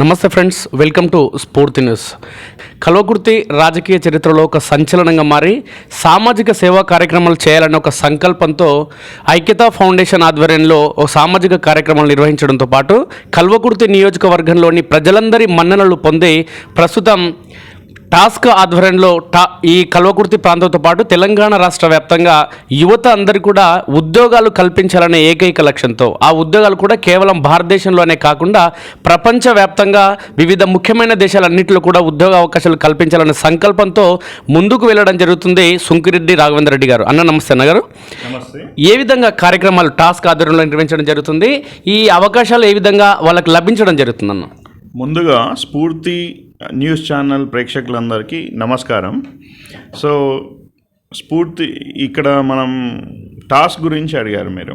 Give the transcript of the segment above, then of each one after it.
నమస్తే friends welcome to Spoorthi news. Kalwakurthy రాజకీయ చరిత్రలో ఒక సంచలనంగా మారి సామాజిక సేవా కార్యక్రమాలు చేయాలనే ఒక సంకల్పంతో ఐక్యతా ఫౌండేషన్ ఆధ్వర్యంలో ఒక సామాజిక కార్యక్రమాలు నిర్వహించడంతో పాటు కల్వకుర్తి నియోజకవర్గంలోని ప్రజలందరి మన్ననలు పొంది ప్రస్తుతం టాస్క్ ఆధ్వర్యంలో టా ఈ కల్వకుర్తి ప్రాంతంతో పాటు తెలంగాణ రాష్ట్ర వ్యాప్తంగా యువత అందరికీ కూడా ఉద్యోగాలు కల్పించాలనే ఏకైక లక్ష్యంతో ఆ ఉద్యోగాలు కూడా కేవలం భారతదేశంలోనే కాకుండా ప్రపంచవ్యాప్తంగా వివిధ ముఖ్యమైన దేశాలన్నింటిలో కూడా ఉద్యోగ అవకాశాలు కల్పించాలనే సంకల్పంతో ముందుకు వెళ్ళడం జరుగుతుంది సుంకిరెడ్డి రాఘవేంద్ర రెడ్డి గారు. అన్న నమస్తే అన్న గారు. ఏ విధంగా కార్యక్రమాలు టాస్క్ ఆధ్వర్యంలో నిర్వహించడం జరుగుతుంది? ఈ అవకాశాలు ఏ విధంగా వాళ్ళకి లభించడం జరుగుతుంది అన్న ముందుగా స్ఫూర్తి న్యూస్ ఛానల్ ప్రేక్షకులందరికీ నమస్కారం. సో స్ఫూర్తి ఇక్కడ మనం టాస్క్ గురించి అడిగారు మీరు.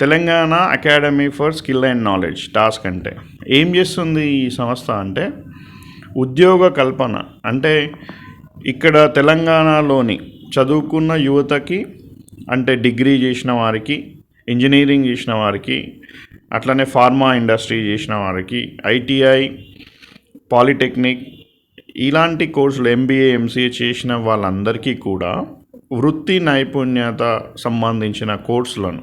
Telangana Academy for Skill and Knowledge TASK అంటే ఏం చేస్తుంది ఈ సంస్థ అంటే ఉద్యోగ కల్పన. అంటే ఇక్కడ తెలంగాణలోని చదువుకున్న యువతకి అంటే డిగ్రీ చేసిన వారికి ఇంజనీరింగ్ చేసిన వారికి అట్లనే ఫార్మా ఇండస్ట్రీ చేసిన వారికి ఐటీఐ పాలిటెక్నిక్ ఇలాంటి కోర్సులు ఎంబీఏ ఎంసీఏ చేసిన వాళ్ళందరికీ కూడా వృత్తి నైపుణ్యత సంబంధించిన కోర్సులను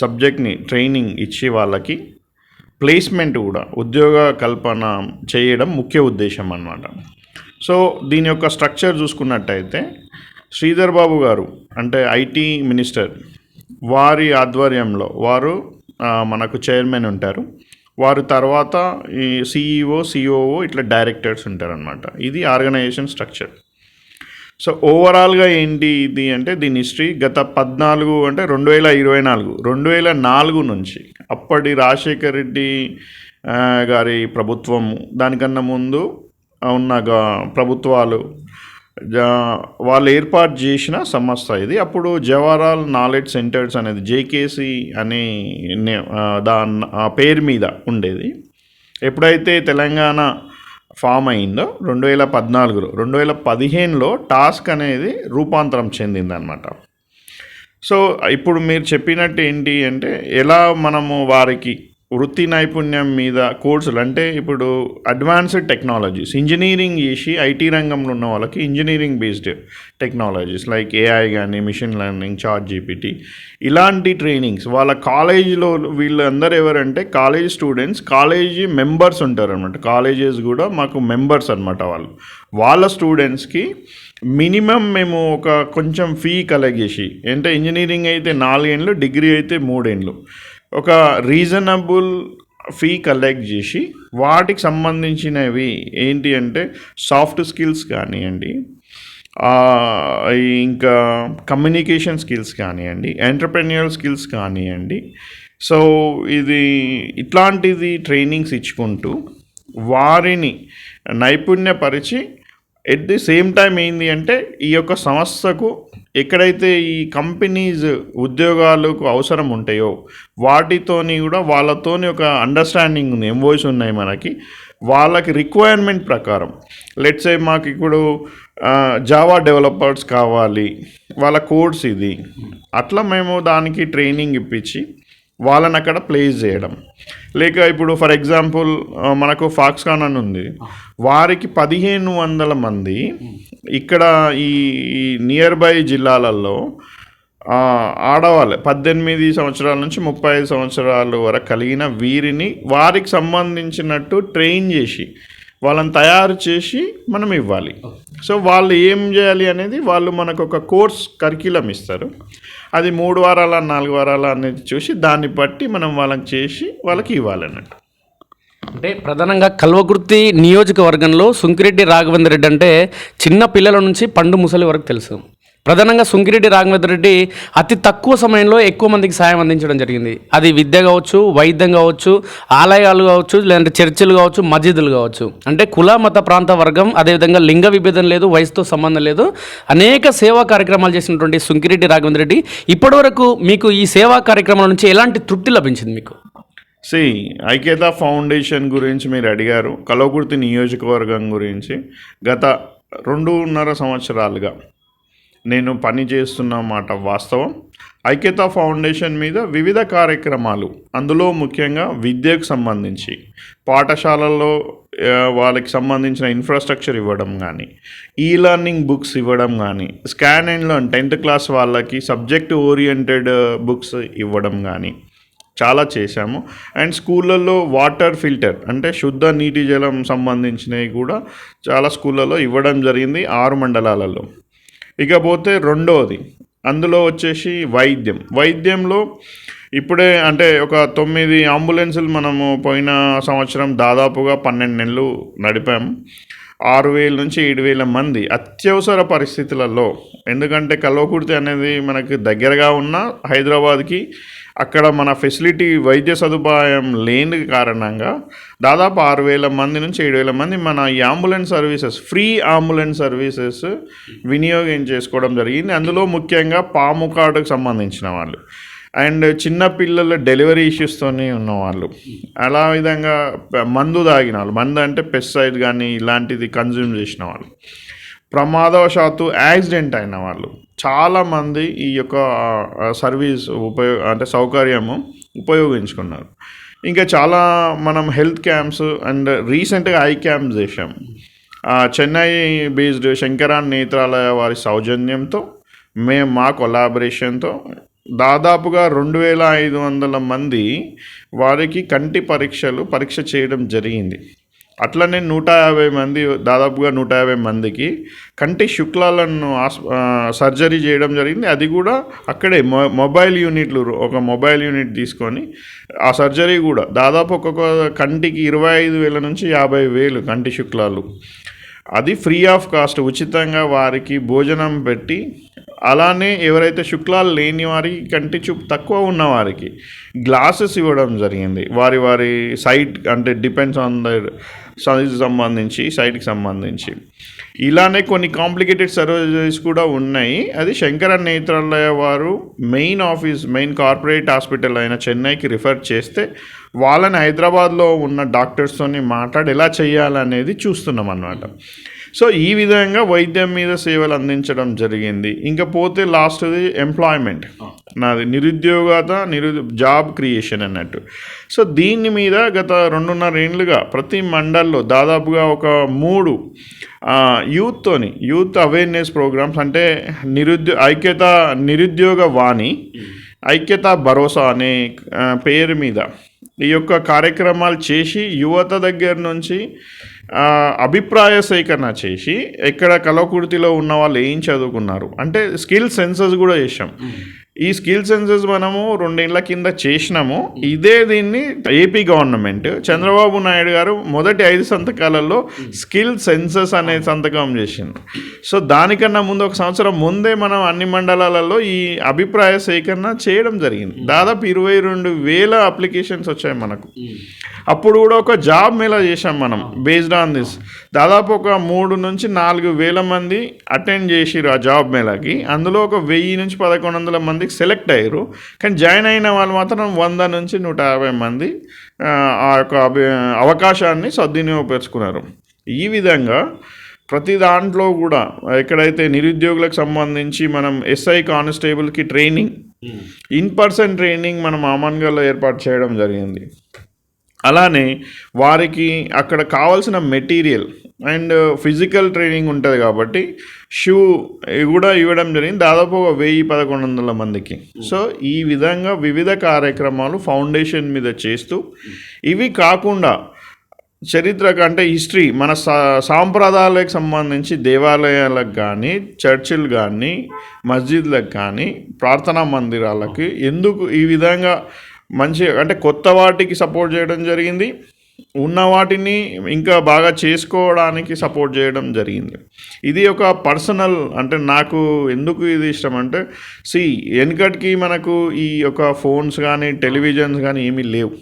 సబ్జెక్ట్ని ట్రైనింగ్ ఇచ్చి వాళ్ళకి ప్లేస్మెంట్ కూడా ఉద్యోగ కల్పన చేయడం ముఖ్య ఉద్దేశం అన్నమాట. సో దీని యొక్క స్ట్రక్చర్ చూసుకున్నట్టయితే శ్రీధర్ బాబు గారు అంటే ఐటీ మినిస్టర్ వారి ఆధ్వర్యంలో వారు మనకు చైర్మన్ ఉంటారు. వారు తర్వాత ఈ సిఈఓ సిఓఓ ఇట్లా డైరెక్టర్స్ ఉంటారనమాట ఇది ఆర్గనైజేషన్ స్ట్రక్చర్ సో ఓవరాల్గా ఏంటి ఇది అంటే దీని హిస్టరీ గత పద్నాలుగు అంటే రెండు వేల ఇరవై నాలుగు రెండు వేల నాలుగు నుంచి అప్పటి రాజశేఖర్ రెడ్డి గారి ప్రభుత్వం దానికన్నా ముందు ఉన్న ప్రభుత్వాలు వాళ్ళు ఏర్పాటు చేసిన సంస్థ ఇది. అప్పుడు జవహర్లాల్ నాలెడ్జ్ సెంటర్స్ అనేది జేకేసి అనే నే- దాని ఆ పేరు మీద ఉండేది. ఎప్పుడైతే తెలంగాణ ఫామ్ అయిందో రెండు వేల పద్నాలుగులో రెండు వేల పదిహేనులో టాస్క్ అనేది రూపాంతరం చెందిందనమాట సో ఇప్పుడు మీరు చెప్పినట్టు ఏంటి అంటే ఎలా మనము వారికి వృత్తి నైపుణ్యం మీద కోర్సులు అంటే ఇప్పుడు అడ్వాన్స్డ్ టెక్నాలజీస్ ఇంజనీరింగ్ చేసి ఐటీ రంగంలో ఉన్న వాళ్ళకి engineering based technologies like AI కానీ మిషన్ లెర్నింగ్ చార్ట్ జీపీటీ ఇలాంటి ట్రైనింగ్స్. వాళ్ళ కాలేజీలో వీళ్ళందరూ ఎవరంటే కాలేజ్ స్టూడెంట్స్ కాలేజీ మెంబర్స్ ఉంటారు అనమాట కాలేజెస్ కూడా మాకు మెంబర్స్ అనమాట వాళ్ళు. వాళ్ళ స్టూడెంట్స్కి మినిమం మేము ఒక కొంచెం ఫీ కలెక్ట్ చేసి అంటే ఇంజనీరింగ్ అయితే నాలుగేండ్లు డిగ్రీ అయితే మూడేండ్లు. ఒక రీజనబుల్ ఫీ కలెక్ట్ చేసి వాటికి సంబంధించినవి ఏంటి అంటే సాఫ్ట్ స్కిల్స్ కానివ్వండి ఇంకా కమ్యూనికేషన్ స్కిల్స్ కానివ్వండి ఎంటర్ప్రెన్యూర్ స్కిల్స్ కానివ్వండి. సో ఇది ఇట్లాంటిది ట్రైనింగ్స్ ఇచ్చుకుంటూ వారిని నైపుణ్యపరిచి ఎట్ ది సేమ్ టైం ఏంది అంటే ఈ యొక్క సంస్థకు ఎక్కడైతే ఈ కంపెనీస్ ఉద్యోగాలకు అవసరం ఉంటాయో వాటితోని కూడా వాళ్ళతోని ఒక అండర్స్టాండింగ్ ఉంది ఎంవోయిస్ ఉన్నాయి మనకి. వాళ్ళకి రిక్వైర్మెంట్ ప్రకారం లెట్స్ ఏ మాకు ఇప్పుడు జావా డెవలపర్స్ కావాలి వాళ్ళ కోర్స్ ఇది. అట్లా మేము దానికి ట్రైనింగ్ ఇప్పించి వాళ్ళని అక్కడ ప్లేస్ చేయడం. లేక ఇప్పుడు ఫర్ ఎగ్జాంపుల్ మనకు ఫాక్స్కాన్ అని ఉంది. వారికి పదిహేను వందల మంది ఇక్కడ ఈ నియర్ బై జిల్లాలలో ఆడవాళ్ళు పద్దెనిమిది సంవత్సరాల నుంచి ముప్పై ఐదు సంవత్సరాల వరకు కలిగిన వీరిని వారికి సంబంధించినట్టు ట్రైన్ చేసి వాళ్ళని తయారు చేసి మనం ఇవ్వాలి. సో వాళ్ళు ఏం చేయాలి అనేది వాళ్ళు మనకు ఒక కోర్స్ కరిక్యులం ఇస్తారు. అది మూడు వారాల నాలుగు వారాల అనేది చూసి దాన్ని బట్టి మనం వాళ్ళకి చేసి వాళ్ళకి ఇవ్వాలి అన్నట్టు అంటే ప్రధానంగా కల్వకుర్తి నియోజకవర్గంలో సుంకిరెడ్డి రాఘవేంద్ర రెడ్డి అంటే చిన్న పిల్లల నుంచి పండు ముసలి వరకు తెలుసు. ప్రధానంగా సుంకిరెడ్డి రాఘవేంద్ర రెడ్డి అతి తక్కువ సమయంలో ఎక్కువ మందికి సాయం అందించడం జరిగింది. అది విద్య కావచ్చు వైద్యం కావచ్చు ఆలయాలు కావచ్చు లేదంటే చర్చిలు కావచ్చు మసీదులు కావచ్చు. అంటే కుల మత ప్రాంత వర్గం అదేవిధంగా లింగ విభేదం లేదు వయసుతో సంబంధం లేదు. అనేక సేవా కార్యక్రమాలు చేసినటువంటి సుంకిరెడ్డి రాఘవేంద్ర రెడ్డి ఇప్పటివరకు మీకు ఈ సేవా కార్యక్రమాల నుంచి ఎలాంటి తృప్తి లభించింది మీకు? సి ఐక్యతా ఫౌండేషన్ గురించి మీరు అడిగారు. కలవకుర్తి నియోజకవర్గం గురించి గత రెండున్నర సంవత్సరాలుగా నేను పని వాస్తవం. ఐక్యత ఫౌండేషన్ మీద వివిధ కార్యక్రమాలు అందులో ముఖ్యంగా విద్యకు సంబంధించి పాఠశాలల్లో వాళ్ళకి సంబంధించిన ఇన్ఫ్రాస్ట్రక్చర్ ఇవ్వడం కానీ ఈ లర్నింగ్ బుక్స్ ఇవ్వడం కానీ scan and learn tenth class వాళ్ళకి సబ్జెక్ట్ ఓరియంటెడ్ బుక్స్ ఇవ్వడం కానీ చాలా చేశాము. అండ్ స్కూళ్ళల్లో వాటర్ ఫిల్టర్ అంటే శుద్ధ నీటి జలం సంబంధించినవి కూడా చాలా స్కూళ్ళలో ఇవ్వడం జరిగింది ఆరు మండలాలలో. ఇకపోతే రెండవది అందులో వచ్చేసి వైద్యం. వైద్యంలో ఇప్పుడే అంటే ఒక తొమ్మిది అంబులెన్సులు మనము పోయిన సంవత్సరం దాదాపుగా పన్నెండు నెలలు నడిపాము ఆరు వేల నుంచి ఏడు వేల మంది అత్యవసర పరిస్థితులలో. ఎందుకంటే కల్వకుర్తి అనేది మనకు దగ్గరగా ఉన్న హైదరాబాద్కి అక్కడ మన ఫెసిలిటీ వైద్య సదుపాయం లేని కారణంగా దాదాపు ఆరు వేల మంది నుంచి ఏడు వేల మంది మన ఈ ambulance services free ambulance services వినియోగం చేసుకోవడం జరిగింది. అందులో ముఖ్యంగా పాము కార్డుకు సంబంధించిన వాళ్ళు. అండ్ చిన్న పిల్లల డెలివరీ ఇష్యూస్తోనే ఉన్నవాళ్ళు. అలా విధంగా మందు తాగిన వాళ్ళు. మందు అంటే పెస్టిసైడ్ కానీ ఇలాంటిది కన్జ్యూమ్ చేసిన వాళ్ళు. ప్రమాదవశాత్తు యాక్సిడెంట్ అయిన వాళ్ళు. చాలామంది ఈ యొక్క సర్వీస్ ఉపయోగ అంటే సౌకర్యము ఉపయోగించుకున్నారు. ఇంకా చాలా మనం హెల్త్ క్యాంప్స్ అండ్ రీసెంట్గా ఐ క్యాంప్స్ చేసాం చెన్నై బేస్డ్ శంకరాన్ నేత్రాలయ వారి సౌజన్యంతో మేము మా కొలాబరేషన్తో దాదాపుగా రెండు వేల ఐదు వందల మంది వారికి కంటి పరీక్షలు పరీక్ష చేయడం జరిగింది. అట్లనే నూట యాభై మంది దాదాపుగా నూట యాభై మందికి కంటి శుక్లాలను ఆస్ సర్జరీ చేయడం జరిగింది. అది కూడా అక్కడే మొ మొబైల్ యూనిట్లు ఒక మొబైల్ యూనిట్ తీసుకొని ఆ సర్జరీ కూడా దాదాపు ఒక్కొక్క కంటికి ఇరవై ఐదు వేల నుంచి యాభై వేలు కంటి శుక్లాలు. అది ఫ్రీ ఆఫ్ కాస్ట్ ఉచితంగా వారికి భోజనం పెట్టి అలానే ఎవరైతే శుక్లాలు లేని వారికి కంటి చూపు తక్కువ ఉన్న వారికి గ్లాసెస్ ఇవ్వడం జరిగింది. వారి వారి సైట్ అంటే డిపెండ్స్ ఆన్ ద సైజు సంబంధించి సైట్కి సంబంధించి. ఇలానే కొన్ని కాంప్లికేటెడ్ సర్వీసెస్ కూడా ఉన్నాయి. అది శంకర నేత్రాలయ వారు main office main corporate hospital అయిన చెన్నైకి రిఫర్ చేస్తే వాళ్ళని హైదరాబాద్లో ఉన్న డాక్టర్స్తోని మాట్లాడి ఎలా చేయాలనేది చూస్తున్నాం అన్నమాట సో ఈ విధంగా వైద్యం మీద సేవలు అందించడం జరిగింది. ఇంకా పోతే లాస్ట్ది ఎంప్లాయ్మెంట్ నాది నిరుద్యోగత నిరు జాబ్ క్రియేషన్ అన్నట్టు. సో దీని మీద గత రెండున్నర ఏండ్లుగా ప్రతి మండల్లో దాదాపుగా ఒక మూడు యూత్తోని యూత్ అవేర్నెస్ ప్రోగ్రామ్స్ అంటే నిరుద్యో ఐక్యత నిరుద్యోగ వాణి ఐక్యత భరోసా అనే పేరు మీద ఈ యొక్క కార్యక్రమాలు చేసి యువత దగ్గర నుంచి అభిప్రాయ సేకరణ చేసి ఎక్కడ కలకుర్తిలో ఉన్న వాళ్ళు ఏం చదువుకున్నారు? అంటే స్కిల్ సెన్సస్ కూడా చేసాం ఈ స్కిల్ సెన్సెస్ మనము రెండేళ్ళ కింద చేసినాము. ఇదే దీన్ని ఏపీ గవర్నమెంట్ చంద్రబాబు నాయుడు గారు మొదటి ఐదు సంతకాలలో స్కిల్ సెన్సెస్ అనే సంతకం చేసింది సో దానికన్నా ముందు ఒక సంవత్సరం ముందే మనం అన్ని మండలాలలో ఈ అభిప్రాయ సేకరణ చేయడం జరిగింది. దాదాపు ఇరవై రెండు వేల అప్లికేషన్స్ వచ్చాయి మనకు. అప్పుడు కూడా ఒక జాబ్ మేళా చేసాం మనం బేస్డ్ ఆన్ దిస్. దాదాపు ఒక మూడు నుంచి నాలుగు వేల మంది అటెండ్ చేసిరు ఆ జాబ్ మేళాకి. అందులో ఒక వెయ్యి నుంచి పదకొండు వందల మందికి సెలెక్ట్ అయ్యారు కానీ జాయిన్ అయిన వాళ్ళు మాత్రం వంద నుంచి నూట యాభై మంది ఆ, యొక్క అభి- అవకాశాన్ని సద్వినియోగపరుచుకున్నారు. ఈ విధంగా ప్రతి దాంట్లో కూడా ఎక్కడైతే నిరుద్యోగులకు సంబంధించి మనం ఎస్ఐ కానిస్టేబుల్కి ట్రైనింగ్ ఇన్ పర్సన్ ట్రైనింగ్ మనం ఆమన్గల్లో ఏర్పాటు చేయడం జరిగింది. అలానే వారికి అక్కడ కావాల్సిన మెటీరియల్ అండ్ ఫిజికల్ ట్రైనింగ్ ఉంటుంది కాబట్టి షూ కూడా ఇవ్వడం జరిగింది. దాదాపు ఒక వెయ్యి పదకొండు వందల మందికి. సో ఈ విధంగా వివిధ కార్యక్రమాలు ఫౌండేషన్ మీద చేస్తూ ఇవి కాకుండా చరిత్ర అంటే హిస్టరీ మన సా సాంప్రదాయాలకు సంబంధించి దేవాలయాలకు కానీ చర్చిలు కానీ మస్జిద్లకు కానీ ప్రార్థనా మందిరాలకి ఎందుకు ఈ విధంగా మంచి అంటే కొత్త వాటికి సపోర్ట్ చేయడం జరిగింది. ఉన్న వాటిని ఇంకా బాగా చేసుకోవడానికి సపోర్ట్ చేయడం జరిగింది. ఇది ఒక పర్సనల్ అంటే నాకు ఎందుకు ఇది ఇష్టం అంటే సి వెనకటికి మనకు ఈ యొక్క ఫోన్స్ కానీ టెలివిజన్స్ కానీ ఏమీ లేవు.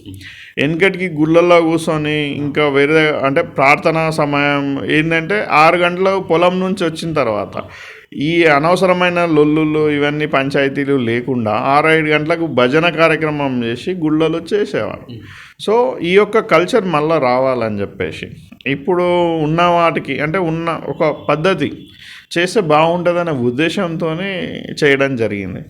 వెనకటికి గుళ్ళల్లో కూర్చొని ఇంకా వేరే అంటే ప్రార్థనా సమయం ఏంటంటే ఆరు గంటల పొలం నుంచి వచ్చిన తర్వాత ఈ అనవసరమైన లొల్లులు ఇవన్నీ పంచాయతీలు లేకుండా ఆరు ఐదు గంటలకు భజన కార్యక్రమం చేసి గుళ్ళలో చేసేవారు సో ఈ యొక్క కల్చర్ మళ్ళీ రావాలని చెప్పేసి. ఇప్పుడు ఉన్న వాటికి అంటే ఉన్న ఒక పద్ధతి చేస్తే బాగుంటుందనే ఉద్దేశంతోనే చేయడం జరిగింది.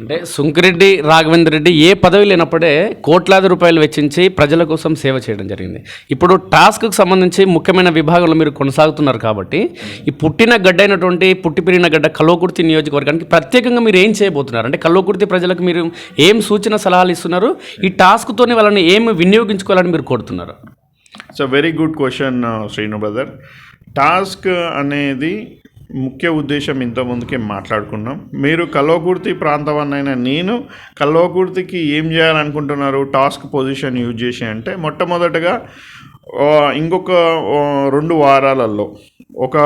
అంటే సుంకిరెడ్డి రాఘవేంద్ర రెడ్డి ఏ పదవి లేనప్పుడే కోట్లాది రూపాయలు వెచ్చించి ప్రజల కోసం సేవ చేయడం జరిగింది. ఇప్పుడు టాస్క్కి సంబంధించి ముఖ్యమైన విభాగంలో మీరు కొనసాగుతున్నారు కాబట్టి ఈ పుట్టిన గడ్డ అయినటువంటి పుట్టి పెరిగిన గడ్డ కల్వకుర్తి నియోజకవర్గానికి ప్రత్యేకంగా మీరు ఏం చేయబోతున్నారు? అంటే కల్లోకుర్తి ప్రజలకు మీరు ఏం సూచన సలహాలు ఇస్తున్నారు? ఈ టాస్క్తోనే వాళ్ళని ఏం వినియోగించుకోవాలని మీరు కోరుతున్నారు? So very good question Sreenu brother TASK అనేది ముఖ్య ఉద్దేశం ఇంతకుముందుకే మాట్లాడుకున్నాం. మీరు కల్వకుర్తి ప్రాంతవన్నైనా నేను కల్వకుర్తికి ఏం చేయాలనుకుంటున్నారు? టాస్క్ పొజిషన్ యూజ్ చేసి అంటే మొట్టమొదటగా ఇంకొక రెండు వారాలలో ఒక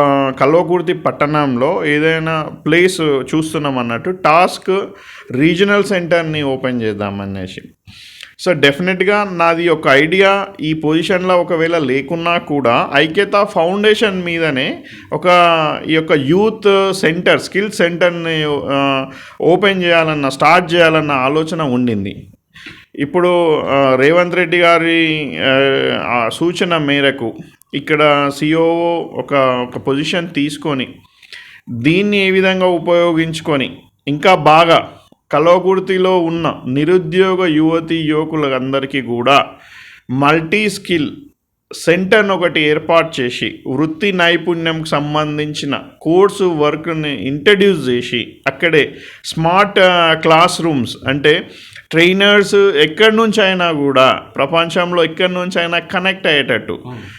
కల్వకుర్తి పట్టణంలో ఏదైనా ప్లేస్ చూస్తున్నాం అన్నట్టు టాస్క్ రీజనల్ సెంటర్ని ఓపెన్ చేద్దామనేసి. సో డెఫినెట్గా నాది ఒక ఐడియా ఈ పొజిషన్లో ఒకవేళ లేకున్నా కూడా ఐక్యత ఫౌండేషన్ మీదనే ఒక ఈ యొక్క యూత్ సెంటర్ స్కిల్ సెంటర్ని ఓపెన్ చేయాలన్న స్టార్ట్ చేయాలన్న ఆలోచన ఉండింది. ఇప్పుడు రేవంత్ రెడ్డి గారి సూచన మేరకు ఇక్కడ సిఓ ఒక ఒక పొజిషన్ తీసుకొని దీన్ని ఏ విధంగా ఉపయోగించుకొని ఇంకా బాగా కలవకుర్తిలో ఉన్న నిరుద్యోగ యువతి యువకులందరికీ కూడా మల్టీ స్కిల్ సెంటర్ను ఒకటి ఏర్పాటు చేసి వృత్తి నైపుణ్యంకి సంబంధించిన కోర్సు వర్క్ని ఇంట్రడ్యూస్ చేసి అక్కడే స్మార్ట్ క్లాస్ రూమ్స్ అంటే ట్రైనర్స్ ఎక్కడి నుంచి అయినా కూడా ప్రపంచంలో ఎక్కడి నుంచి అయినా కనెక్ట్ అయ్యేటట్టు.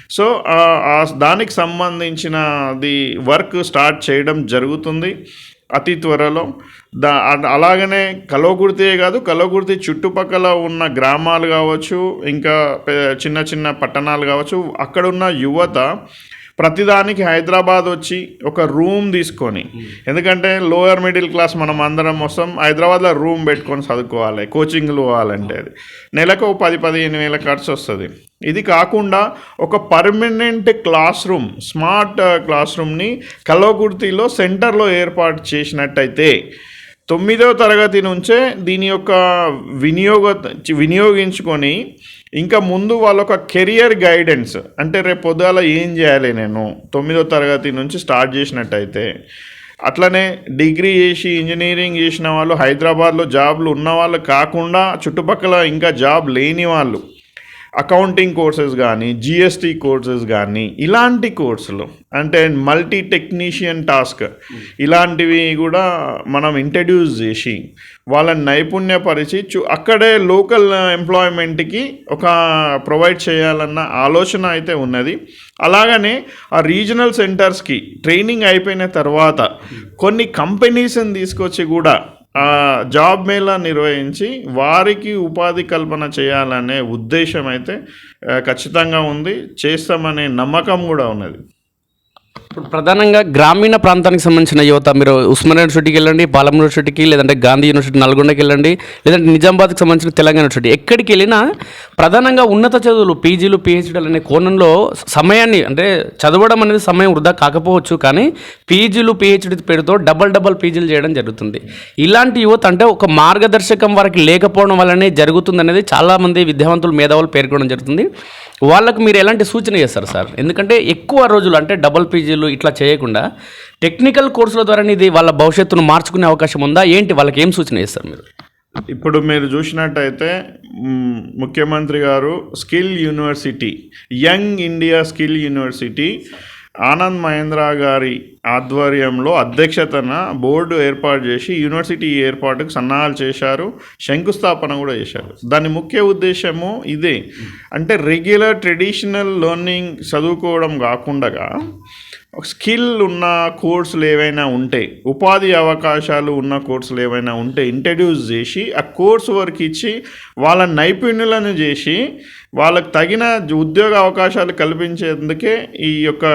సో దానికి సంబంధించినది వర్క్ స్టార్ట్ చేయడం జరుగుతుంది. అతి త్వరలో దా అలాగనే కలవకుర్తియే కాదు కలవకుర్తి చుట్టుపక్కల ఉన్న గ్రామాలు కావచ్చు ఇంకా చిన్న చిన్న పట్టణాలు కావచ్చు అక్కడ ఉన్న యువత ప్రతిదానికి హైదరాబాద్ వచ్చి ఒక రూమ్ తీసుకొని ఎందుకంటే లోయర్ మిడిల్ క్లాస్ మనం అందరం వస్తాం హైదరాబాద్లో రూమ్ పెట్టుకొని చదువుకోవాలి కోచింగ్లు పోవాలంటే అది. నెలకు పది పదిహేను వేల ఖర్చు వస్తుంది. ఇది కాకుండా ఒక permanent class room smart class రూమ్ని కలవకుర్తిలో సెంటర్లో ఏర్పాటు చేసినట్టయితే తొమ్మిదవ తరగతి నుంచే దీని యొక్క వినియోగ వినియోగించుకొని ఇంకా ముందు వాళ్ళ ఒక కెరియర్ గైడెన్స్ అంటే రేపు పొద్దుగాల ఏం చేయాలి నేను తొమ్మిదో తరగతి నుంచి స్టార్ట్ చేసినట్టయితే అట్లనే డిగ్రీ చేసి ఇంజనీరింగ్ చేసిన వాళ్ళు హైదరాబాద్లో జాబ్లు ఉన్న వాళ్ళు కాకుండా చుట్టుపక్కల ఇంకా జాబ్ లేని వాళ్ళు అకౌంటింగ్ కోర్సెస్ కానీ జిఎస్టీ కోర్సెస్ కానీ ఇలాంటి కోర్సులు అంటే మల్టీ టెక్నీషియన్ టాస్క్ ఇలాంటివి కూడా మనం ఇంట్రడ్యూస్ చేసి వాళ్ళని నైపుణ్యపరిచి చూ అక్కడే లోకల్ ఎంప్లాయ్మెంట్కి ఒక ప్రొవైడ్ చేయాలన్న ఆలోచన అయితే ఉన్నది. అలాగనే ఆ రీజనల్ సెంటర్స్కి ట్రైనింగ్ అయిపోయిన తర్వాత కొన్ని కంపెనీస్ని తీసుకొచ్చి కూడా జాబ్ మేళా నిర్వహించి వారికి ఉపాధి కల్పన చేయాలనే ఉద్దేశం అయితే ఖచ్చితంగా ఉంది. చేస్తామనే నమ్మకం కూడా ఉన్నది. ఇప్పుడు ప్రధానంగా గ్రామీణ ప్రాంతానికి సంబంధించిన యువత మీరు ఉస్మాన్ యూనివర్సిటీకి వెళ్ళండి పాలం యూనివర్సిటీకి లేదంటే గాంధీ యూనివర్సిటీ నల్గొండకి వెళ్ళండి లేదంటే నిజామాబాద్కి సంబంధించిన తెలంగాణ యూనివర్సిటీ ఎక్కడికి వెళ్ళినా ప్రధానంగా ఉన్నత చదువులు పీజీలు పిహెచ్డీలు అనే కోణంలో సమయాన్ని అంటే చదవడం అనేది సమయం వృధా కాకపోవచ్చు కానీ పీజీలు పిహెచ్డీ పేరుతో డబల్ డబల్ పీజీలు చేయడం జరుగుతుంది. ఇలాంటి యువత అంటే ఒక మార్గదర్శకం వారికి లేకపోవడం వల్లనే జరుగుతుంది అనేది చాలామంది విద్యావంతులు మేధావులు పేర్కొనడం జరుగుతుంది. వాళ్ళకు మీరు ఎలాంటి సూచన చేస్తారు సార్? ఎందుకంటే ఎక్కువ రోజులు అంటే డబల్ పీజీలు ఇట్లా చేయకుండా టెక్నికల్ కోర్సుల ద్వారా ఇది వాళ్ళ భవిష్యత్తును మార్చుకునే అవకాశం ఉందా? ఏంటి? వాళ్ళకి ఏం సూచన చేస్తారు మీరు? ఇప్పుడు మీరు చూసినట్టయితే ముఖ్యమంత్రి గారు skill university young India skill university Anand Mahindra గారి ఆధ్వర్యంలో అధ్యక్షతన బోర్డు ఏర్పాటు చేసి యూనివర్సిటీ ఏర్పాటుకు సన్నాహాలు చేశారు శంకుస్థాపన కూడా చేశారు. దాని ముఖ్య ఉద్దేశము ఇదే. అంటే రెగ్యులర్ ట్రెడిషనల్ లెర్నింగ్ చదువుకోవడం కాకుండా స్కిల్ ఉన్న కోర్సులు ఏవైనా ఉంటే ఉపాధి అవకాశాలు ఉన్న కోర్సులు ఏవైనా ఉంటే ఇంట్రడ్యూస్ చేసి ఆ కోర్స్ వర్క్ ఇచ్చి వాళ్ళ నైపుణ్యులను చేసి వాళ్ళకు తగిన ఉద్యోగ అవకాశాలు కల్పించేందుకే ఈ యొక్క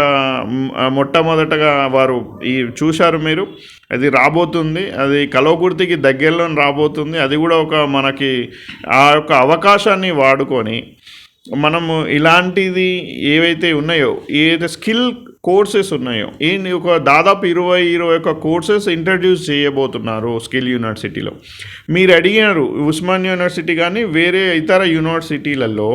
మొట్టమొదటగా వారు ఈ చూశారు మీరు. అది రాబోతుంది. అది కలవకుర్తికి దగ్గరలో రాబోతుంది. అది కూడా ఒక మనకి ఆ యొక్క అవకాశాన్ని వాడుకొని మనము ఇలాంటిది ఏవైతే ఉన్నాయో ఏదైతే స్కిల్ కోర్సెస్ ఉన్నాయో? ఏంటి ఒక దాదాపు ఇరవై ఇరవై ఒక కోర్సెస్ ఇంట్రడ్యూస్ చేయబోతున్నారు స్కిల్ యూనివర్సిటీలో. మీరు అడిగినారు ఉస్మాన్ యూనివర్సిటీ కానీ వేరే ఇతర యూనివర్సిటీలలో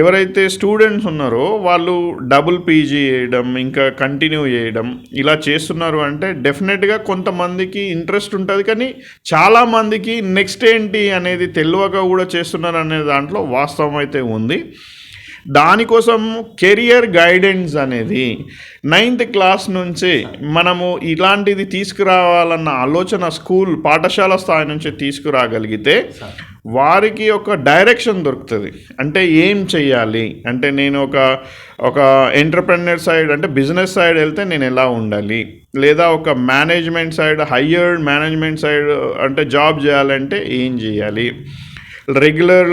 ఎవరైతే స్టూడెంట్స్ ఉన్నారో వాళ్ళు డబుల్ పీజీ చేయడం ఇంకా కంటిన్యూ చేయడం ఇలా చేస్తున్నారు అంటే డెఫినెట్గా కొంతమందికి ఇంట్రెస్ట్ ఉంటుంది కానీ చాలామందికి నెక్స్ట్ ఏంటి అనేది తెలియక కూడా చేస్తున్నారు అనే దాంట్లో వాస్తవం అయితే ఉంది. దానికోసం కెరియర్ గైడెన్స్ అనేది నైన్త్ క్లాస్ నుంచి మనము ఇలాంటిది తీసుకురావాలన్న ఆలోచన స్కూల్ పాఠశాల స్థాయి నుంచి తీసుకురాగలిగితే వారికి ఒక డైరెక్షన్ దొరుకుతుంది. అంటే ఏం చెయ్యాలి? అంటే నేను ఒక ఒక ఎంటర్ప్రెన్యూర్ సైడ్ అంటే బిజినెస్ సైడ్ వెళ్తే నేను ఎలా ఉండాలి? లేదా ఒక management side higher management side అంటే జాబ్ చేయాలంటే ఏం చేయాలి రెగ్యులర్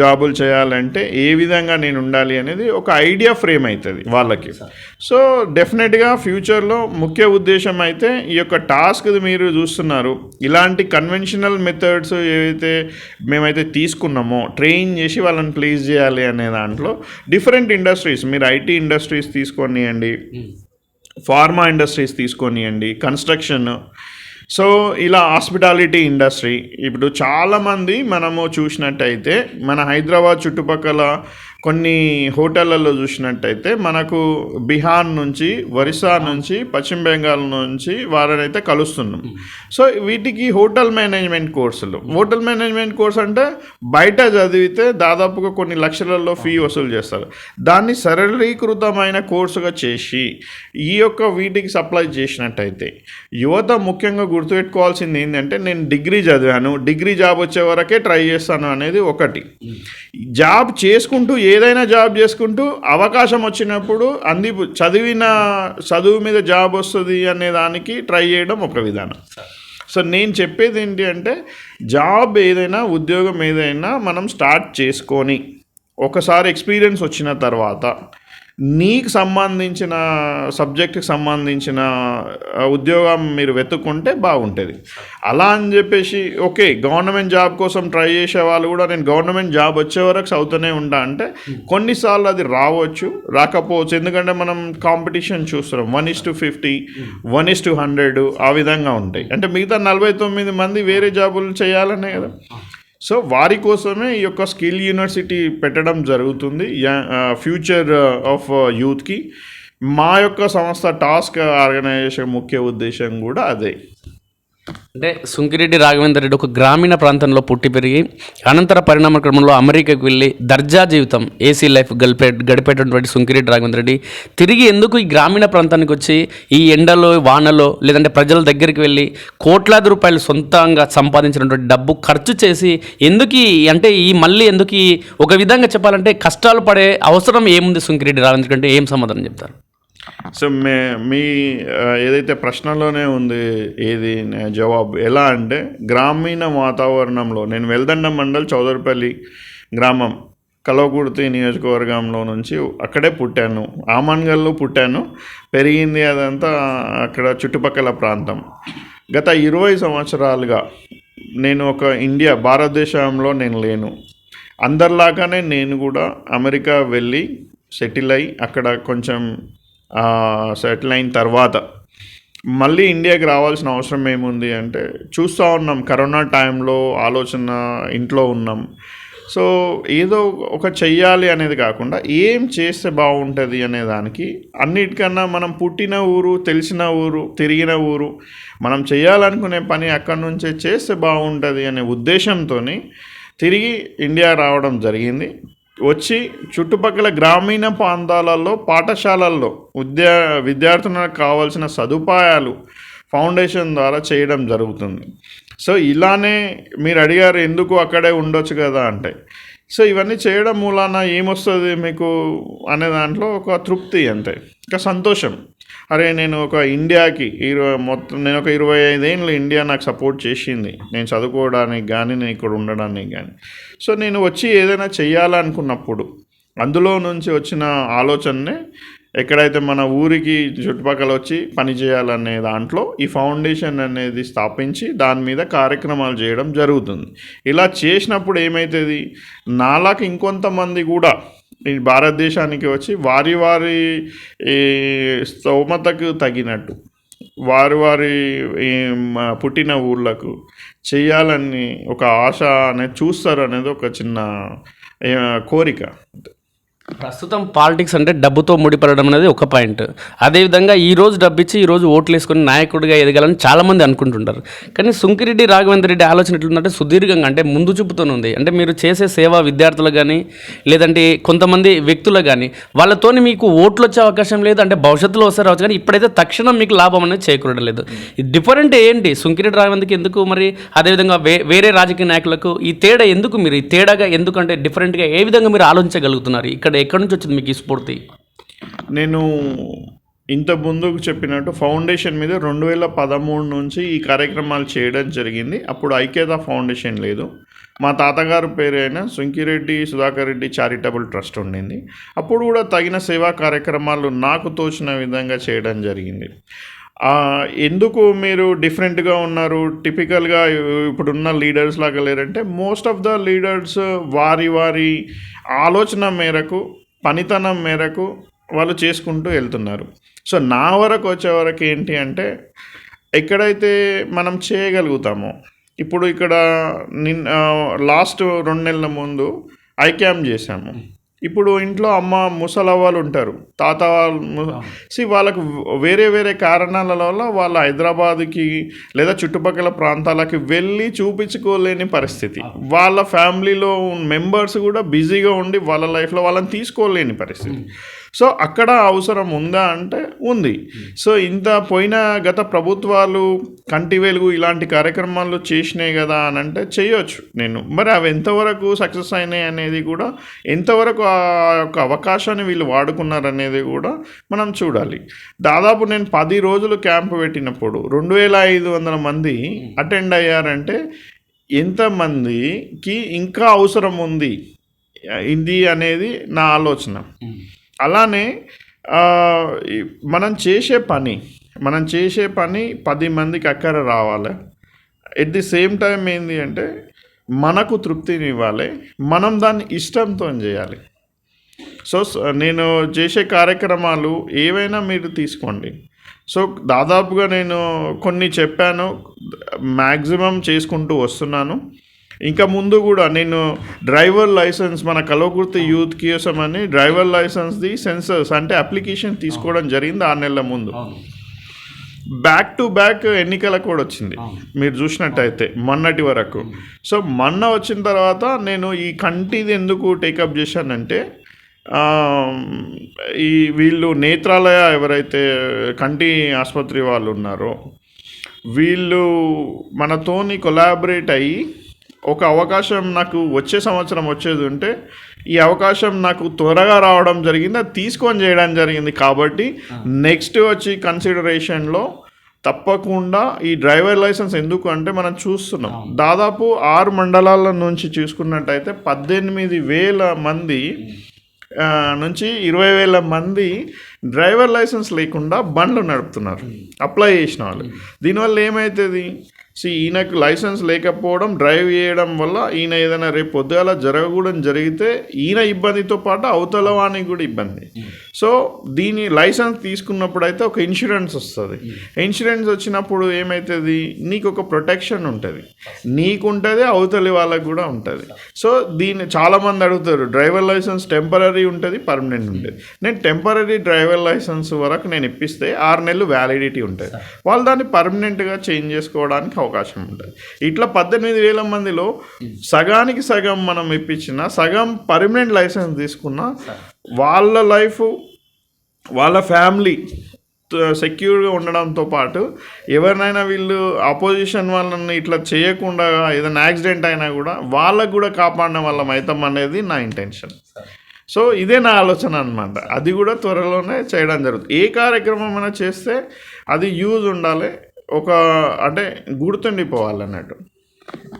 జాబులు చేయాలంటే ఏ విధంగా నేను ఉండాలి అనేది ఒక ఐడియా ఫ్రేమ్ అవుతుంది వాళ్ళకి. సో డెఫినెట్గా ఫ్యూచర్లో ముఖ్య ఉద్దేశం అయితే ఈ యొక్క టాస్క్ మీరు చూస్తున్నారు. ఇలాంటి కన్వెన్షనల్ మెథడ్స్ ఏవైతే మేమైతే తీసుకున్నామో ట్రైన్ చేసి వాళ్ళని ప్లేస్ చేయాలి అనే దాంట్లో డిఫరెంట్ ఇండస్ట్రీస్ మీరు ఐటీ ఇండస్ట్రీస్ తీసుకొనియండి ఫార్మా ఇండస్ట్రీస్ తీసుకొనియండి కన్స్ట్రక్షన్ సో ఇలా హాస్పిటాలిటీ ఇండస్ట్రీ ఇప్పుడు చాలామంది మనము చూసినట్టయితే మన హైదరాబాద్ చుట్టుపక్కల కొన్ని హోటళ్ళల్లో చూసినట్టయితే మనకు బీహార్ నుంచి ఒరిస్సా నుంచి పశ్చిమ బెంగాల్ నుంచి వారిని అయితే కలుస్తున్నాం. సో వీటికి హోటల్ మేనేజ్మెంట్ కోర్సులు. హోటల్ మేనేజ్మెంట్ కోర్స్ అంటే బయట చదివితే దాదాపుగా కొన్ని లక్షలలో ఫీ వసూలు చేస్తారు. దాన్ని సరళీకృతమైన కోర్సుగా చేసి ఈ యొక్క వీటికి సప్లై చేసినట్టయితే యువత ముఖ్యంగా గుర్తుపెట్టుకోవాల్సింది ఏంటంటే నేను డిగ్రీ చదివాను డిగ్రీ జాబ్ వచ్చే వరకే ట్రై చేస్తాను అనేది ఒకటి. జాబ్ చేసుకుంటూ ఏదైనా జాబ్ చేసుకుంటూ అవకాశం వచ్చినప్పుడు అంది చదివిన చదువు మీద జాబ్ వస్తుంది అనే దానికి ట్రై చేయడం ఒక విధానం. సో నేను చెప్పేది ఏంటి అంటే జాబ్ ఏదైనా ఉద్యోగం ఏదైనా మనం స్టార్ట్ చేసుకొని ఒకసారి ఎక్స్పీరియన్స్ వచ్చిన తర్వాత నీకు సంబంధించిన సబ్జెక్ట్కి సంబంధించిన ఉద్యోగం మీరు వెతుక్కుంటే బాగుంటుంది. అలా అని చెప్పేసి ఓకే గవర్నమెంట్ జాబ్ కోసం ట్రై చేసే వాళ్ళు కూడా నేను గవర్నమెంట్ జాబ్ వచ్చే వరకు చదువుతూనే ఉంటా అంటే కొన్నిసార్లు అది రావచ్చు రాకపోవచ్చు. ఎందుకంటే మనం కాంపిటీషన్ చూస్తున్నాం. One is to fifty one is to hundred ఆ విధంగా ఉంటాయి. అంటే మిగతా నలభై తొమ్మిది మంది వేరే జాబులు చేయాలనే కదా. సో వారి కోసమే ఈ యొక్క స్కిల్ యూనివర్సిటీ పెట్టడం జరుగుతుంది. ఫ్యూచర్ ఆఫ్ యూత్కి. మా యొక్క సంస్థ టాస్క్ ఆర్గనైజేషన్ ముఖ్య ఉద్దేశం కూడా అదే. అంటే సుంకిరెడ్డి రాఘవేందర్ రెడ్డి ఒక గ్రామీణ ప్రాంతంలో పుట్టి పెరిగి అనంతర పరిణామ క్రమంలో అమెరికాకు వెళ్ళి దర్జా జీవితం ఏసీ లైఫ్ గడిపే గడిపేటటువంటి సుంకిరెడ్డి రాఘవేందర్ రెడ్డి తిరిగి ఎందుకు ఈ గ్రామీణ ప్రాంతానికి వచ్చి ఈ ఎండలో వానలో లేదంటే ప్రజల దగ్గరికి వెళ్ళి కోట్లాది రూపాయలు సొంతంగా సంపాదించినటువంటి డబ్బు ఖర్చు చేసి ఎందుకు అంటే ఈ మళ్ళీ ఎందుకు ఒక విధంగా చెప్పాలంటే కష్టాలు పడే అవసరం ఏముంది సుంకిరెడ్డి రాఘవేంద్ర అంటే ఏం సమాధానం చెప్తారు? సో మే మీ ఏదైతే ప్రశ్నలోనే ఉంది ఏది జవాబు ఎలా అంటే గ్రామీణ వాతావరణంలో నేను వెల్దండ మండల్ చౌదరిపల్లి గ్రామం కలవకుర్తి నియోజకవర్గంలో నుంచి అక్కడే పుట్టాను. ఆమన్గల్లో పుట్టాను. పెరిగింది అదంతా అక్కడ చుట్టుపక్కల ప్రాంతం. గత ఇరవై సంవత్సరాలుగా నేను ఒక ఇండియా భారతదేశంలో నేను లేను. అందరిలాగానే నేను కూడా అమెరికా వెళ్ళి సెటిల్ అయి అక్కడ కొంచెం సెటిల్ అయిన తర్వాత మళ్ళీ ఇండియాకి రావాల్సిన అవసరం ఏముంది అంటే చూస్తూ ఉన్నాం. కరోనా టైంలో ఆలోచన ఇంట్లో ఉన్నాం. సో ఏదో ఒక చెయ్యాలి అనేది కాకుండా ఏం చేస్తే బాగుంటుంది అనే దానికి అన్నిటికన్నా మనం పుట్టిన ఊరు తెలిసిన ఊరు తిరిగిన ఊరు మనం చేయాలనుకునే పని అక్కడి నుంచే చేస్తే బాగుంటుంది అనే ఉద్దేశంతో తిరిగి ఇండియా రావడం జరిగింది. వచ్చి చుట్టుపక్కల గ్రామీణ ప్రాంతాలలో పాఠశాలల్లో విద్యా విద్యార్థులకు కావాల్సిన సదుపాయాలు ఫౌండేషన్ ద్వారా చేయడం జరుగుతుంది. సో ఇలానే మీరు అడిగారు ఎందుకు అక్కడే ఉండొచ్చు కదా అంటే. సో ఇవన్నీ చేయడం మూలాన ఏమొస్తుంది మీకు అనే దాంట్లో ఒక తృప్తి అంతే ఒక సంతోషం. అరే నేను ఒక ఇండియాకి ఇరవై మొత్తం నేను ఒక ఇరవై ఐదేళ్ళు ఇండియా నాకు సపోర్ట్ చేసింది. నేను చదువుకోవడానికి కానీ నేను ఇక్కడ ఉండడానికి కానీ సో నేను వచ్చి ఏదైనా చెయ్యాలనుకున్నప్పుడు అందులో నుంచి వచ్చిన ఆలోచననే ఎక్కడైతే మన ఊరికి చుట్టుపక్కల వచ్చి పని చేయాలనే దాంట్లో ఈ ఫౌండేషన్ అనేది స్థాపించి దాని మీద కార్యక్రమాలు చేయడం జరుగుతుంది. ఇలా చేసినప్పుడు ఏమవుతుంది నాలాకి ఇంకొంతమంది కూడా ఈ భారతదేశానికి వచ్చి వారి వారి ఈ స్తోమతకు తగినట్టు వారి వారి పుట్టిన ఊళ్ళకు చేయాలని ఒక ఆశ అనేది చూస్తారు అనేది ఒక చిన్న కోరిక. ప్రస్తుతం పాలిటిక్స్ అంటే డబ్బుతో ముడిపడడం అనేది ఒక పాయింట్. అదేవిధంగా ఈ రోజు డబ్బు ఇచ్చి ఈ రోజు ఓట్లు వేసుకొని నాయకుడిగా ఎదగాలని చాలామంది అనుకుంటుంటారు. కానీ సుంకిరెడ్డి రాఘవేంద్ర రెడ్డి ఆలోచన ఎట్లుందంటే సుదీర్ఘంగా అంటే ముందు చూపుతోనే ఉంది. అంటే మీరు చేసే సేవ విద్యార్థులకు కానీ లేదంటే కొంతమంది వ్యక్తులకు కానీ వాళ్ళతోని మీకు ఓట్లు వచ్చే అవకాశం లేదు అంటే భవిష్యత్తులో వస్తే రావచ్చు. కానీ ఇప్పుడైతే తక్షణం మీకు లాభం అనేది చేకూరడం లేదు. డిఫరెంట్ ఏంటి? సుంకిరెడ్డి రాఘవేంద్రకి ఎందుకు మరి? అదేవిధంగా వే వేరే రాజకీయ నాయకులకు ఈ తేడా ఎందుకు మీరు? ఈ తేడాగా ఎందుకంటే డిఫరెంట్గా ఏ విధంగా మీరు ఆలోచించగలుగుతున్నారు? ఇక్కడ ఎక్కడి నుంచి వచ్చింది మీకు ఈ స్ఫూర్తి? నేను ఇంత ముందుకు చెప్పినట్టు ఫౌండేషన్ మీద రెండు వేల పదమూడు నుంచి ఈ కార్యక్రమాలు చేయడం జరిగింది. అప్పుడు ఐక్యత ఫౌండేషన్ లేదు. మా తాతగారు పేరు అయిన సుంకిరెడ్డి సుధాకర్ రెడ్డి చారిటబుల్ ట్రస్ట్ ఉండింది. అప్పుడు కూడా తగిన సేవా కార్యక్రమాలు నాకు తోచిన విధంగా చేయడం జరిగింది. ఎందుకు మీరు డిఫరెంట్గా ఉన్నారు? టిపికల్గా ఇప్పుడున్న లీడర్స్ లాగా లేరంటే మోస్ట్ ఆఫ్ ద లీడర్స్ వారి వారి ఆలోచన మేరకు పనితనం మేరకు వాళ్ళు చేసుకుంటూ వెళ్తున్నారు. సో నా వరకు వచ్చే వరకు ఏంటి అంటే ఎక్కడైతే మనం చేయగలుగుతామో ఇప్పుడు ఇక్కడ నిన్ లాస్ట్ రెండు నెలల ముందు ఐక్యామ్ చేశాము. ఇప్పుడు ఇంట్లో అమ్మ ముసలవ్వలు ఉంటారు తాత వాళ్ళు సి వాళ్ళకు వేరే వేరే కారణాల వల్ల వాళ్ళు హైదరాబాద్కి లేదా చుట్టుపక్కల ప్రాంతాలకి వెళ్ళి చూపించుకోలేని పరిస్థితి. వాళ్ళ ఫ్యామిలీలో మెంబర్స్ కూడా బిజీగా ఉండి వాళ్ళ లైఫ్లో వాళ్ళని తీసుకోలేని పరిస్థితి. సో అక్కడ అవసరం ఉందా అంటే ఉంది. సో ఇంత పోయిన గత ప్రభుత్వాలు కంటి వెలుగు ఇలాంటి కార్యక్రమాలు చేసినాయి కదా అని అంటే చేయొచ్చు నేను. మరి అవి ఎంతవరకు సక్సెస్ అయినాయి అనేది కూడా ఎంతవరకు ఆ యొక్క అవకాశాన్ని వీళ్ళు వాడుకున్నారు అనేది కూడా మనం చూడాలి. దాదాపు నేను పది రోజులు క్యాంప్ పెట్టినప్పుడు రెండు వేల ఐదు వందల మంది అటెండ్ అయ్యారంటే ఎంతమందికి ఇంకా అవసరం ఉంది? ఇది అనేది నా ఆలోచన. అలానే మనం చేసే పని మనం చేసే పని పది మందికి అక్కర రావాలి. ఎట్ ది సేమ్ టైం ఏంటి అంటే మనకు తృప్తిని ఇవ్వాలి మనం దాన్ని ఇష్టంతో చేయాలి. సో నేను చేసే కార్యక్రమాలు ఏవైనా మీరు తీసుకోండి. సో దాదాపుగా నేను కొన్ని చెప్పాను మ్యాక్సిమం చేసుకుంటూ వస్తున్నాను. ఇంకా ముందు కూడా నేను డ్రైవర్ లైసెన్స్ మన కలవకుర్తి యూత్ కోసం అని డ్రైవర్ లైసెన్స్ది సెన్సర్స్ అంటే అప్లికేషన్ తీసుకోవడం జరిగింది ఆరు నెలల ముందు. బ్యాక్ టు బ్యాక్ ఎన్నికల కూడా వచ్చింది. మీరు చూసినట్టయితే మొన్నటి వరకు. సో మొన్న వచ్చిన తర్వాత నేను ఈ కంటిది ఎందుకు టేకప్ చేశానంటే ఈ వీళ్ళు నేత్రాలయ ఎవరైతే కంటి ఆసుపత్రి వాళ్ళు ఉన్నారో వీళ్ళు మనతోని కొలాబరేట్ అయ్యి ఒక అవకాశం నాకు వచ్చే సంవత్సరం వచ్చేది ఉంటే ఈ అవకాశం నాకు త్వరగా రావడం జరిగింది అది తీసుకొని చేయడం జరిగింది. కాబట్టి నెక్స్ట్ వచ్చి కన్సిడరేషన్లో తప్పకుండా ఈ డ్రైవర్ లైసెన్స్ ఎందుకు అంటే మనం చూస్తున్నాం. దాదాపు ఆరు మండలాల నుంచి చూసుకున్నట్టయితే పద్దెనిమిది వేల మంది నుంచి ఇరవై వేల మంది డ్రైవర్ లైసెన్స్ లేకుండా బండ్లు నడుపుతున్నారు అప్లై చేసిన వాళ్ళు. దీనివల్ల ఏమవుతుంది సి ఈయనకు లైసెన్స్ లేకపోవడం డ్రైవ్ చేయడం వల్ల ఈయన ఏదైనా రేపు పొద్దుగాల జరగకూడదు జరిగితే ఈయన ఇబ్బందితో పాటు అవతల వానికి కూడా ఇబ్బంది. సో దీని లైసెన్స్ తీసుకున్నప్పుడు అయితే ఒక ఇన్సూరెన్స్ వస్తుంది. ఇన్సూరెన్స్ వచ్చినప్పుడు ఏమవుతుంది నీకు ఒక ప్రొటెక్షన్ ఉంటుంది. నీకు ఉంటుంది అవతలి వాళ్ళకు కూడా ఉంటుంది. సో దీన్ని చాలామంది అడుగుతారు డ్రైవర్ లైసెన్స్ టెంపరీ ఉంటుంది పర్మనెంట్ ఉంటుంది. నేను టెంపరీ డ్రైవర్ లైసెన్స్ వరకు నేను ఇప్పిస్తే ఆరు నెలలు వ్యాలిడిటీ ఉంటుంది. వాళ్ళు దాన్ని పర్మనెంట్గా చేంజ్ చేసుకోవడానికి అవకాశం ఉంటుంది. ఇట్లా పద్దెనిమిది వేల మందిలో సగానికి సగం మనం ఇప్పించిన సగం పర్మనెంట్ లైసెన్స్ తీసుకున్న వాళ్ళ లైఫ్ వాళ్ళ ఫ్యామిలీ సెక్యూర్గా ఉండడంతో పాటు ఎవరినైనా వీళ్ళు అపోజిషన్ వాళ్ళని ఇట్లా చేయకుండా ఏదైనా యాక్సిడెంట్ అయినా కూడా వాళ్ళకు కూడా కాపాడిన వాళ్ళం అవుతాం అనేది నా ఇంటెన్షన్ సో ఇదే నా ఆలోచన అనమాట అది కూడా త్వరలోనే చేయడం జరుగుతుంది. ఏ కార్యక్రమం అయినా చేస్తే అది యూజ్ ఉండాలి. ఒక అంటే గుర్తుండిపోవాలి అన్నట్టు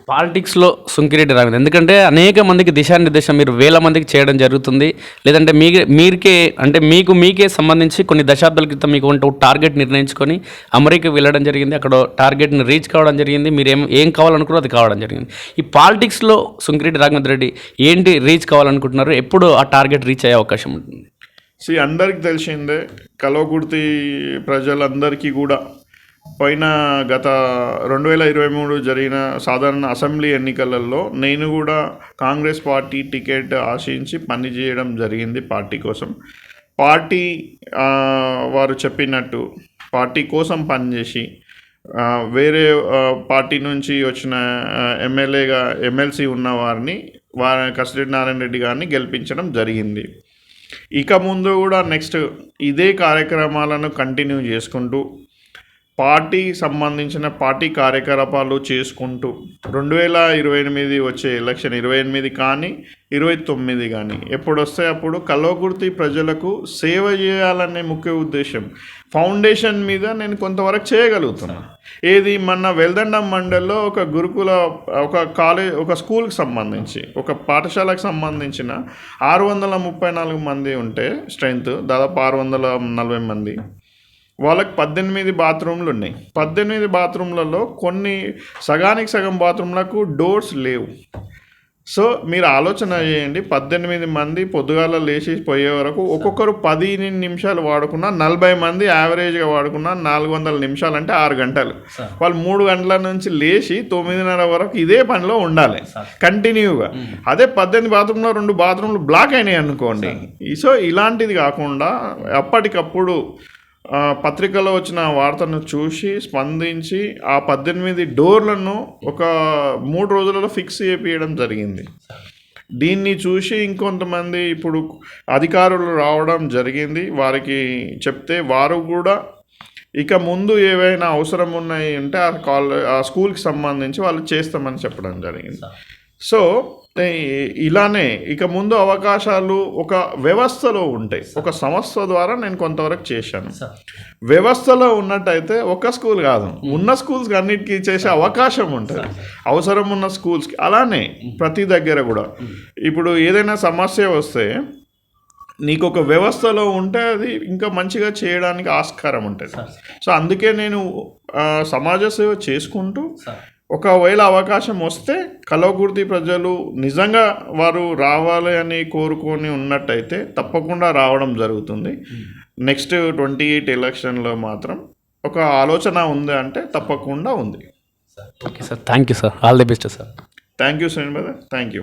పాలిటిక్స్లో సుంకిరెడ్డి రావింద్. ఎందుకంటే అనేక మందికి దిశానిర్దేశం మీరు వేల మందికి చేయడం జరుగుతుంది. లేదంటే మీ మీకే అంటే మీకు మీకే సంబంధించి కొన్ని దశాబ్దాల క్రితం మీకు ఒక టార్గెట్ నిర్ణయించుకొని అమెరికా వెళ్ళడం జరిగింది. అక్కడ టార్గెట్ని రీచ్ కావడం జరిగింది. మీరు ఏం ఏం కావాలనుకున్నారో అది కావడం జరిగింది. ఈ పాలిటిక్స్లో సుంకిరెడ్డి రాఘవేంద్ర రెడ్డి ఏంటి రీచ్ కావాలనుకుంటున్నారు? ఎప్పుడు ఆ టార్గెట్ రీచ్ అయ్యే అవకాశం ఉంటుంది? సి అందరికి తెలిసిందే కలవకుర్తి ప్రజలందరికీ కూడా పోయిన గత రెండు వేల ఇరవై మూడు జరిగిన సాధారణ అసెంబ్లీ ఎన్నికలలో నేను కూడా కాంగ్రెస్ పార్టీ టికెట్ ఆశించి పనిచేయడం జరిగింది పార్టీ కోసం. పార్టీ వారు చెప్పినట్టు పార్టీ కోసం పనిచేసి వేరే పార్టీ నుంచి వచ్చిన ఎమ్మెల్యేగా ఎమ్మెల్సీ ఉన్న వారిని వారి కసిరెడ్డి నారాయణ రెడ్డి గారిని గెలిపించడం జరిగింది. ఇక ముందు కూడా నెక్స్ట్ ఇదే కార్యక్రమాలను కంటిన్యూ చేసుకుంటూ పార్టీ సంబంధించిన పార్టీ కార్యకలాపాలు చేసుకుంటూ రెండు వేల ఇరవై ఎనిమిది వచ్చే ఎలక్షన్ ఇరవై ఎనిమిది కానీ ఇరవై తొమ్మిది కానీ ఎప్పుడు వస్తే అప్పుడు? కల్వకుర్తి ప్రజలకు సేవ చేయాలనే ముఖ్య ఉద్దేశం. ఫౌండేషన్ మీద నేను కొంతవరకు చేయగలుగుతున్నాను ఏది? మన వెల్దండం మండల్లో ఒక గురుకుల ఒక కాలేజ్ ఒక స్కూల్కి సంబంధించి ఒక పాఠశాలకు సంబంధించిన ఆరు వందల ముప్పై నాలుగు మంది ఉంటే స్ట్రెంగ్త్ దాదాపు ఆరు వందల నలభై మంది. వాళ్ళకి పద్దెనిమిది బాత్రూమ్లు ఉన్నాయి. పద్దెనిమిది బాత్రూమ్లలో కొన్ని సగానికి సగం బాత్రూమ్లకు డోర్స్ లేవు. సో మీరు ఆలోచన చేయండి పద్దెనిమిది మంది పొద్దుగాల లేచి పోయే వరకు ఒక్కొక్కరు పది నిమిషాలు వాడుకున్నా నలభై మంది యావరేజ్గా వాడుకున్నా నాలుగు వందల నిమిషాలు అంటే ఆరు గంటలు. వాళ్ళు మూడు గంటల నుంచి లేచి తొమ్మిదిన్నర వరకు ఇదే పనిలో ఉండాలి. కంటిన్యూగా. అదే పద్దెనిమిది బాత్రూంలో రెండు బాత్రూమ్లు బ్లాక్ అయినాయి అనుకోండి. సో ఇలాంటిది కాకుండా అప్పటికప్పుడు పత్రికలో వచ్చిన వార్తను చూసి స్పందించి ఆ పద్దెనిమిది డోర్లను ఒక మూడు రోజులలో ఫిక్స్ చేపించడం జరిగింది. దీన్ని చూసి ఇంకొంతమంది ఇప్పుడు అధికారులు రావడం జరిగింది. వారికి చెప్తే వారు కూడా ఇక ముందు ఏవైనా అవసరం ఉన్నాయి అంటే ఆ కాల్ ఆ స్కూల్కి సంబంధించి వాళ్ళు చేస్తామని చెప్పడం జరిగింది. సో ఇలానే ఇక ముందు అవకాశాలు ఒక వ్యవస్థలో ఉంటాయి. ఒక సంస్థ ద్వారా నేను కొంతవరకు చేశాను. వ్యవస్థలో ఉన్నట్టయితే ఒక స్కూల్ కాదు. ఉన్న స్కూల్స్కి అన్నిటికీ చేసే అవకాశం ఉంటుంది. అవసరం ఉన్న స్కూల్స్కి అలానే ప్రతి దగ్గర కూడా. ఇప్పుడు ఏదైనా సమస్య వస్తే నీకు ఒక వ్యవస్థలో ఉంటే అది ఇంకా మంచిగా చేయడానికి ఆస్కారం ఉంటుంది. సో అందుకే నేను సమాజ సేవ చేసుకుంటూ ఒకవేళ అవకాశం వస్తే కలవకుర్తి ప్రజలు నిజంగా వారు రావాలి అని కోరుకొని ఉన్నట్టయితే తప్పకుండా రావడం జరుగుతుంది. నెక్స్ట్ ట్వంటీ ఎయిట్ ఎలక్షన్లో మాత్రం ఒక ఆలోచన ఉంది అంటే తప్పకుండా ఉంది. Okay sir thank you sir all the best sir thank you Srini brother thank you